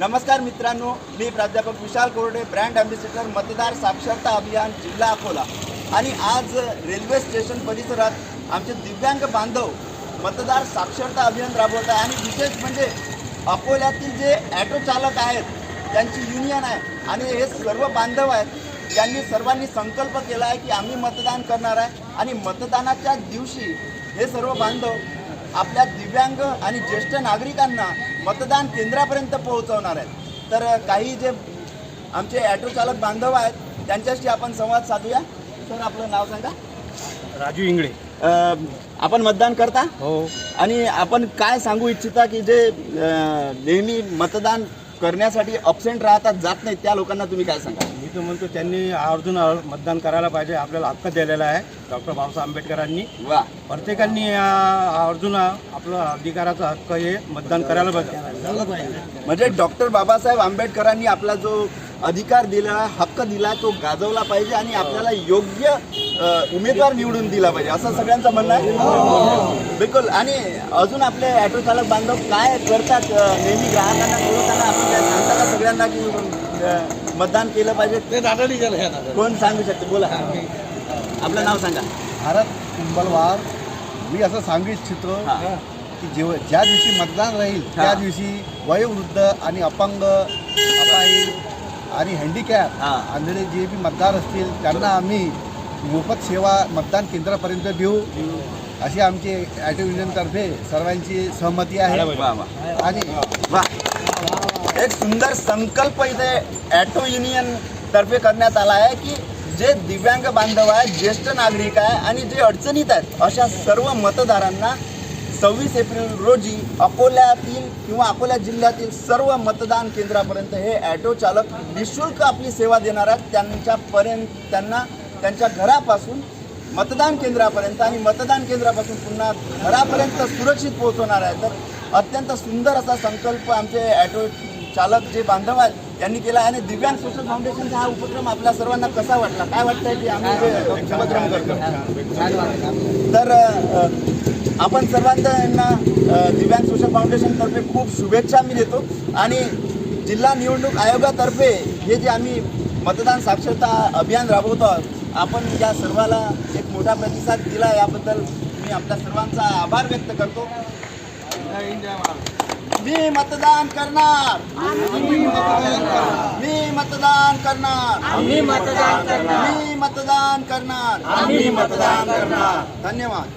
नमस्कार मित्रांनो मी प्राध्यापक विशाल कोरडे ब्रँड ॲम्बेसिडर मतदार साक्षरता अभियान जिल्हा अकोला. आणि आज रेल्वे स्टेशन परिसरात आमचे दिव्यांग बांधव मतदार साक्षरता अभियान राबवत आहे. आणि विशेष म्हणजे अकोल्यातील जे ॲटो चालक आहेत त्यांची युनियन आहे. आणि हे सर्व बांधव आहेत त्यांनी सर्वांनी संकल्प केला आहे की आम्ही मतदान करणार आहे. आणि मतदानाच्या दिवशी हे सर्व बांधव आपल्या दिव्यांग आणि ज्येष्ठ नागरिकांना मतदान केंद्रापर्यंत पोहोचवणार आहेत. तर काही जे आमचे ॲटो चालक बांधव आहेत त्यांच्याशी आपण संवाद साधूया. सर आपलं नाव सांगा. राजू इंगळे. आपण मतदान करता? हो. आणि आपण काय सांगू इच्छिता की जे नेहमी मतदान करण्यासाठी अबसेंट राहतात जात नाहीत त्या लोकांना तुम्ही काय सांगा मी तर म्हणतो त्यांनी आवर्जून मतदान करायला पाहिजे आपल्याला हक्क दिलेला आहे. डॉक्टर बाबासाहेब आंबेडकरांनी. वा. प्रत्येकांनी आवर्जून आपलं अधिकाराचा हक्क हे मतदान करायला पाहिजे. म्हणजे डॉक्टर बाबासाहेब आंबेडकरांनी आपला जो अधिकार दिला हक्क दिला तो गाजवला पाहिजे आणि आपल्याला योग्य उमेदवार निवडून दिला पाहिजे. असं सगळ्यांचं म्हणणं आहे. बिलकुल. आणि अजून आपले ऑटो चालक बांधव काय करतात नेहमी ग्राहकांना निवडताना आपण काय सांगता का सगळ्यांना की मतदान केलं पाहिजे? कोण सांगू शकते? बोला. आपलं नाव सांगा. भारत कुंभलवार. मी असं सांगू इच्छितो. की जेव्हा ज्या दिवशी मतदान राहील त्या दिवशी वयोवृद्ध आणि अपंग अपाहिज आणि हँडिकॅप हा. आंधळे जे बी मतदार असतील त्यांना आम्ही मोफत सेवा मतदान केंद्रापर्यंत देऊ. अशी आमची ॲटो युनियनतर्फे सर्वांची सहमती आहे. वा वा आणि वा. एक सुंदर संकल्प इथे ॲटो युनियन तर्फे करण्यात आला आहे की जे दिव्यांग बांधव आहेत ज्येष्ठ नागरिक आहे आणि जे अडचणीत आहेत अशा सर्व मतदारांना सव्वीस एप्रिल रोजी अकोल्यातील किंवा अकोला जिल्ह्यातील सर्व मतदान केंद्रापर्यंत हे ॲटो चालक निशुल्क आपली सेवा देणार आहेत. त्यांच्यापर्यंत त्यांना त्यांच्या घरापासून मतदान केंद्रापर्यंत आणि मतदान केंद्रापासून पुन्हा घरापर्यंत सुरक्षित पोहोचवणार आहे तर अत्यंत सुंदर असा संकल्प आमचे ॲटो चालक जे बांधव आहेत त्यांनी केला आहे. आणि दिव्यांग सोशल फाउंडेशनचा हा उपक्रम आपल्या सर्वांना कसा वाटला? काय वाटतंय की आम्ही उपक्रम करतो तर आपण सर्वांना दिव्यांग सोशल फाउंडेशनतर्फे खूप शुभेच्छा मी देतो. आणि जिल्हा निवडणूक आयोगातर्फे हे जे आम्ही मतदान साक्षरता अभियान राबवतो आहोत आपण या सर्वाला एक मोठा प्रतिसाद दिला. याबद्दल मी आपल्या सर्वांचा आभार व्यक्त करतो. मी मतदान करणार. मी मतदान करणार. मी मतदान करणार. मी मतदान करणार. मी मतदान करणार. धन्यवाद.